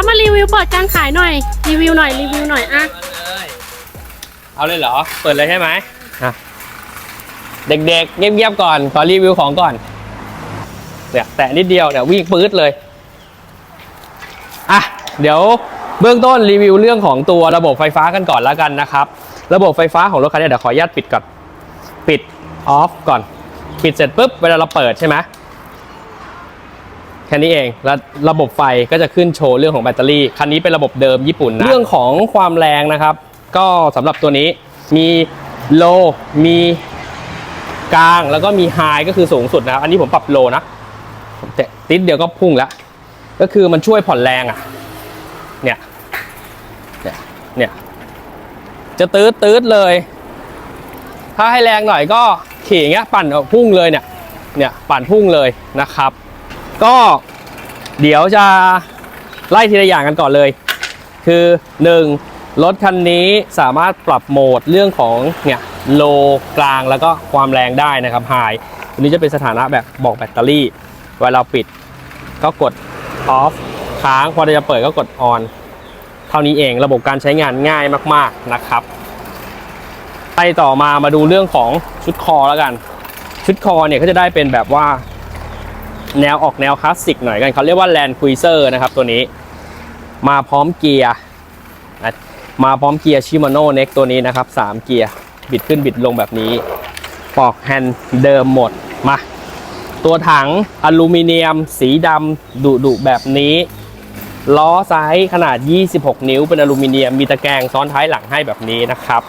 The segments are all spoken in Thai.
มมารีวิวเปิดการขายหน่อย รีวิวหน่อยรีวิวหน่อยอะเอาเลยเหรอ เปิดเลยใช่ไหมอะเด็กๆ เงียบๆก่อน ขอรีวิวของก่อนเนี่ยแตะนิดเดียวเนี่ยวิ่งปื๊ดเลย อะ เดี๋ยวเบื้องต้นรีวิวเรื่องของตัวระบบไฟฟ้ากันก่อนแล้วกันนะครับ ระบบไฟฟ้าของรถคันนี้เดี๋ยวขออนุญาตปิดก่อน ปิดออฟก่อน ปิดเสร็จปุ๊บเวลาเราเปิดใช่ไหมแค่นี้เอง แล้วระบบไฟก็จะขึ้นโชว์เรื่องของแบตเตอรี่ คันนี้เป็นระบบเดิมญี่ปุ่นนะ เรื่องของความแรงนะครับ ก็สำหรับตัวนี้มีโลมีกลางแล้วก็มีไฮก็คือสูงสุดนะครับ อันนี้ผมปรับโลนะผมแตะติดเดียวก็พุ่งแล้ว ก็คือมันช่วยผ่อนแรงอะ เนี่ย เนี่ย เนี่ย จะตืดตืดเลย ถ้าให้แรงหน่อยก็ขี่อย่างเงี้ย ปั่นเอาพุ่งเลยเนี่ย เนี่ยปั่นพุ่งเลยนะครับ ก็เดี๋ยวจะไล่ทีละอย่างกันก่อนเลย คือ 1. รถคันนี้สามารถปรับโหมดเรื่องของเนี่ยโลกลางแล้วก็ความแรงได้นะครับไฮตัวนี้จะเป็นสถานะแบบบอกแบตเตอรี่ เวลาเราปิดก็กด off ค้างพอจะเปิดก็กด on เท่านี้เองระบบการใช้งานง่ายมากๆนะครับ ไปต่อมามาดูเรื่องของชุดคอแล้วกัน ชุดคอเนี่ยก็จะได้เป็นแบบว่าแนวออกแนวคลาสสิกหน่อยกันเขาเรียกว่า Land Cruiser นะครับตัวนี้ มาพร้อมเกียร์ มาพร้อมเกียร์ชิมาโน่เน็กตัวนี้นะครับ 3 เกียร์ บิดขึ้นบิดลงแบบนี้ ปอกแฮนด์เดิมหมด มา ตัวถังอลูมิเนียม สีดำดุดุแบบนี้ ล้อไซส์ขนาด 26 นิ้วเป็นอลูมิเนียม มีตะแกรงซ้อนท้ายหลังให้แบบนี้นะครับ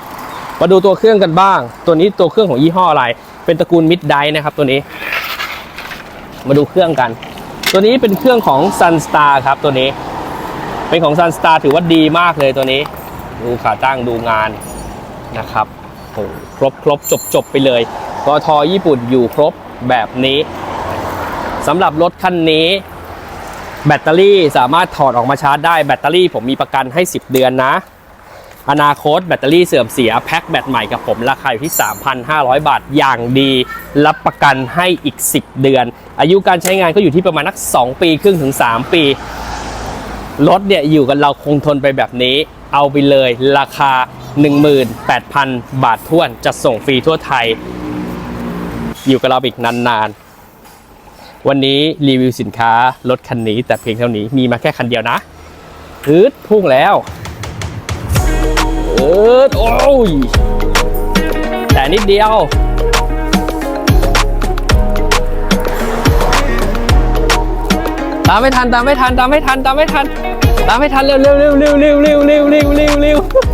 มาดูตัวเครื่องกันบ้าง ตัวนี้ตัวเครื่องของยี่ห้ออะไร เป็นตระกูลมิดไดนะครับตัวนี้ มาดูเครื่องกัน ตัวนี้เป็นเครื่องของ Sunstar ครับตัวนี้ เป็นของ Sunstar ถือว่าดีมากเลยตัวนี้ ดูขาตั้งดูงานนะครับโอ้ครบครบจบจบไปเลยกทญี่ปุ่นอยู่ครบแบบนี้สำหรับรถคันนี้ แบตเตอรี่สามารถถอดออกมาชาร์จได้แบตเตอรี่ผมมีประกันให้ 10 เดือนนะ อนาคตแบตเตอรี่เสื่อมเสียแพ็คแบตใหม่กับผมราคาอยู่ที่ 3,500 บาทอย่างดี รับประกันให้อีก 10 เดือน อายุการใช้งานก็อยู่ที่ประมาณนัก 2 ปีครึ่งถึง 3 ปี รถเนี่ยอยู่กันเราคงทนไปแบบนี้ เอาไปเลยราคา 18,000 บาททวนจะส่งฟรีทั่วไทย อยู่กับเราอีกนานๆ วันนี้รีวิวสินค้ารถคันนี้แต่เพียงเท่านี้มีมาแค่คันเดียวนะอืดพุ่งแล้วอืดโอ้ยแต่นิดเดียว ตามไม่ทันตามไม่ทันตามไม่ทันตามไม่ทันตามไม่ทันเร็วเร็วเร็วเร็วเร็วเร็วเร็วเร็วเร็ว